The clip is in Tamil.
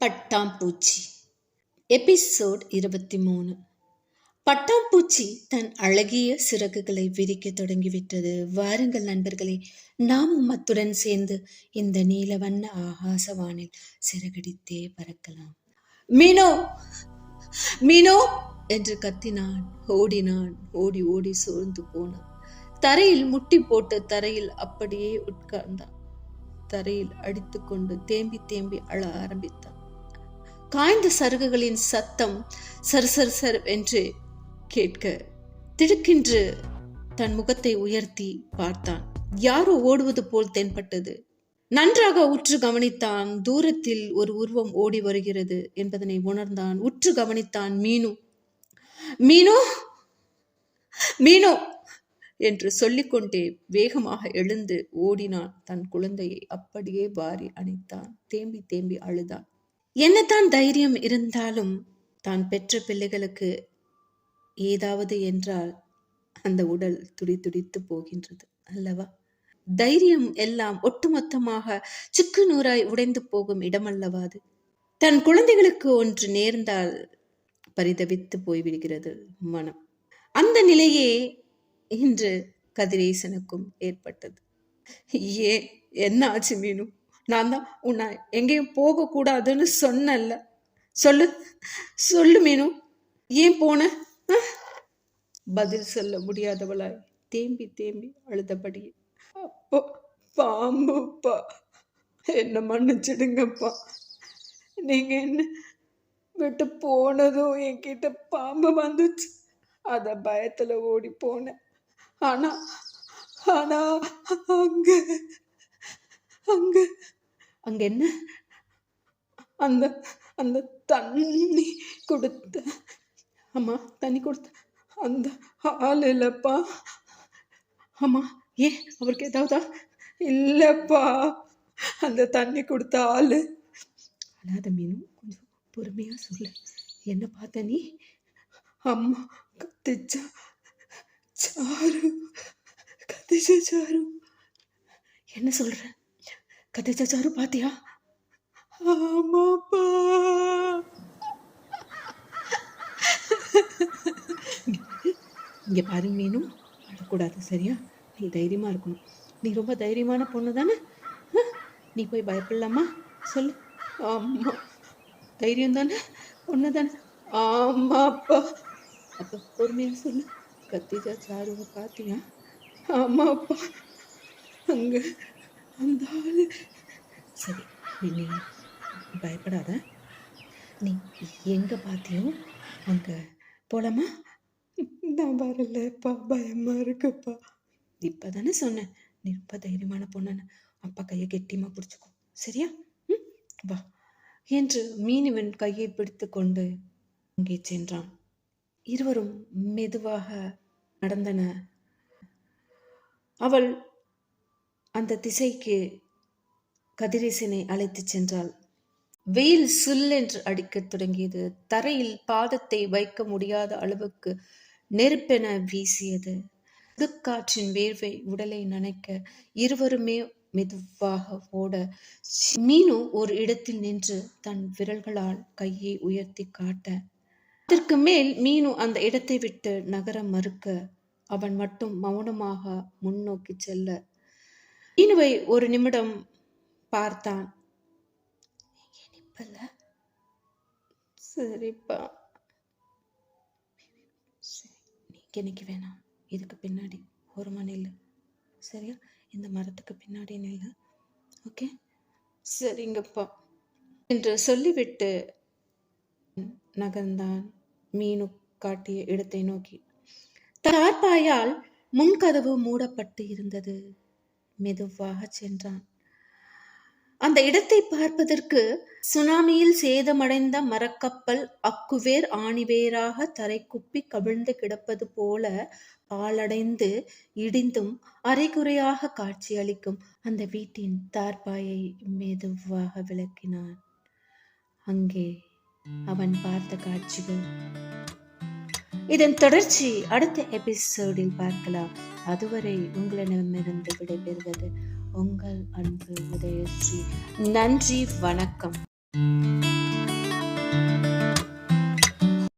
பட்டாம்பூச்சி. எபிசோட் இருபத்தி மூணு பட்டாம்பூச்சி தன் அழகிய சிறகுகளை விரிக்க தொடங்கிவிட்டது. வாருங்கள் நண்பர்களே நாமும் அத்துடன் சேர்ந்து இந்த நீல வண்ண ஆகாசவானில் சிறகடித்தே பறக்கலாம். மீனோ மீனோ என்று கத்தினான். ஓடினான். ஓடி ஓடி சோர்ந்து போனான். தரையில் முட்டி போட்டு தரையில் அப்படியே உட்கார்ந்தான். தரையில் அடித்துக்கொண்டு தேம்பி தேம்பி அழ ஆரம்பித்தான். காய்ந்த சருகுகளின் சத்தம் சர் சர் என்று கேட்க திடுக்கின்று தன் முகத்தை உயர்த்தி பார்த்தான். யாரோ ஓடுவது போல் தென்பட்டது. நன்றாக உற்று கவனித்தான். தூரத்தில் ஒரு உருவம் ஓடி வருகிறது என்பதனை உணர்ந்தான். உற்று கவனித்தான் மீனு. மீனு? மீனு! என்று சொல்லிக்கொண்டே வேகமாக எழுந்து ஓடினான். தன் குழந்தையை அப்படியே வாரி அணைத்தான். தேம்பி தேம்பி அழுதான். என்னதான் தைரியம் இருந்தாலும் தான் பெற்ற பிள்ளைகளுக்கு ஏதாவது என்றால் அந்த உடல் துடி துடித்து போகின்றது அல்லவா? தைரியம் எல்லாம் ஒட்டுமொத்தமாக சுக்கு நூறாய் உடைந்து போகும் இடமல்லவா அது? தன் குழந்தைகளுக்கு ஒன்று நேர்ந்தால் பரிதவித்து போய்விடுகிறது மனம். அந்த நிலையே இன்று கதிரேசனுக்கும் ஏற்பட்டது. ஏன் என்ன ஆச்சு மீனும் நான் தான் உன்னை எங்கேயும் போகக்கூடாதுன்னு சொன்னல்ல சொல்லு சொல்லு மீனு. ஏன் போன? பதில் சொல்ல முடியாதவளாய். தேம்பி தேம்பி அழுதபடி. அப்போ பாம்புப்பா என்ன மன்னிச்சிடுங்கப்பா. நீங்க என்ன விட்டு போனதும் என்கிட்ட பாம்பு வந்துச்சு. அத பயத்துல ஓடி போனேன் ஆனா ஆனா அங்க அங்க அங்க என்ன? அந்த அந்த தண்ணி கொடுத்த. அம்மா தண்ணி கொடுத்த. அந்த ஆள் இல்லப்பா. ஆமா ஏன்? அவருக்கு ஏதாவதா? இல்லப்பா. அந்த தண்ணி கொடுத்த ஆள். அழாத மீனும் கொஞ்சம் பொறுமையா சொல்லு. என்ன பார்த்த நீ? அம்மா கத்திச்சா சாரு கத்திச்சா சாரு என்ன சொல்ற? கத்திச்சா சாரு பாத்தியா? ஆமாப்பா. இங்க பாரு மீனும் அழக்கூடாது சரியா? நீ தைரியமா இருக்கணும். நீ ரொம்ப தைரியமான பொண்ணு தானே? நீ போய் பயப்படலாமா? சொல்லு. ஆமா. தைரியம் தானே? பொண்ணு தானே? ஆமாப்பா. அப்ப பொறுமையா சொல்லு. கத்திஜா சாருவை பாத்தியா? ஆமாப்பா. அங்க அந்த ஆளு சரி நீ பயப்படாத. நீ எங்க பாத்தியோ அங்க போலாமா? நான் வரலப்பா பயமா இருக்குப்பா. இப்பதானே சொன்னேன். நீ ரொம்ப தைரியமான பொண்ணுன்னு அப்பா கையை கெட்டியமா பிடிச்சுக்கோ. சரியா? ம்? வா. என்று மீனுவன் கையை பிடித்து கொண்டு அங்கே சென்றான். இருவரும் மெதுவாக நடந்தன. அவள் அந்த திசைக்கு கதிரேசனை அழைத்துச் சென்றாள். வெயில் சுல்லென்று அடிக்கத் தொடங்கியது. தரையில் பாதத்தை வைக்க முடியாத அளவுக்கு நெருப்பென வீசியது. புதுக்காற்றின் வேர்வை உடலை நனைக்க இருவருமே மெதுவாக ஓட மீனு ஒரு இடத்தில் நின்று தன் விரல்களால் கையை உயர்த்தி காட்ட அதற்கு மேல் மீனு அந்த இடத்தை விட்டு நகர மறுக்க. அவன் மட்டும் மௌனமாக முன்னோக்கி செல்ல மீனுவை ஒரு நிமிடம் பார்த்தான். இனிப்பல்ல சரிப்பா. சரி நீங்க இன்னைக்கு வேணாம். இதுக்கு பின்னாடி ஒரு நில்லு. சரியா? இந்த மரத்துக்கு பின்னாடி நில்லு. ஓகே? சரிங்கப்பா. என்று சொல்லிவிட்டு நகர்ந்தான். மீனு காட்டிய இடத்தை நோக்கி. தார்பாயால் முன்கதவு மூடப்பட்டு இருந்தது. மெதுவாக சென்றான். அந்த இடத்தை பார்ப்பதற்கு சுனாமியில் சேதமடைந்த மரக்கப்பல் அக்குவேர் ஆணிவேராக தரைக்குப்பி கவிழ்ந்து கிடப்பது போல பாழடைந்து இடிந்தும் அரைகுறையாக காட்சியளிக்கும். அந்த வீட்டின் தார்பாயை மெதுவாக விளக்கினான். அங்கே அவன் பார்த்த காட்சிகள் இதன் தொடர்ச்சி அடுத்த எபிசோடில் பார்க்கலாம். அதுவரை உங்களிடமிருந்து விடைபெறுவது உங்கள் அன்பு உதயஸ்ரீ. நன்றி வணக்கம்.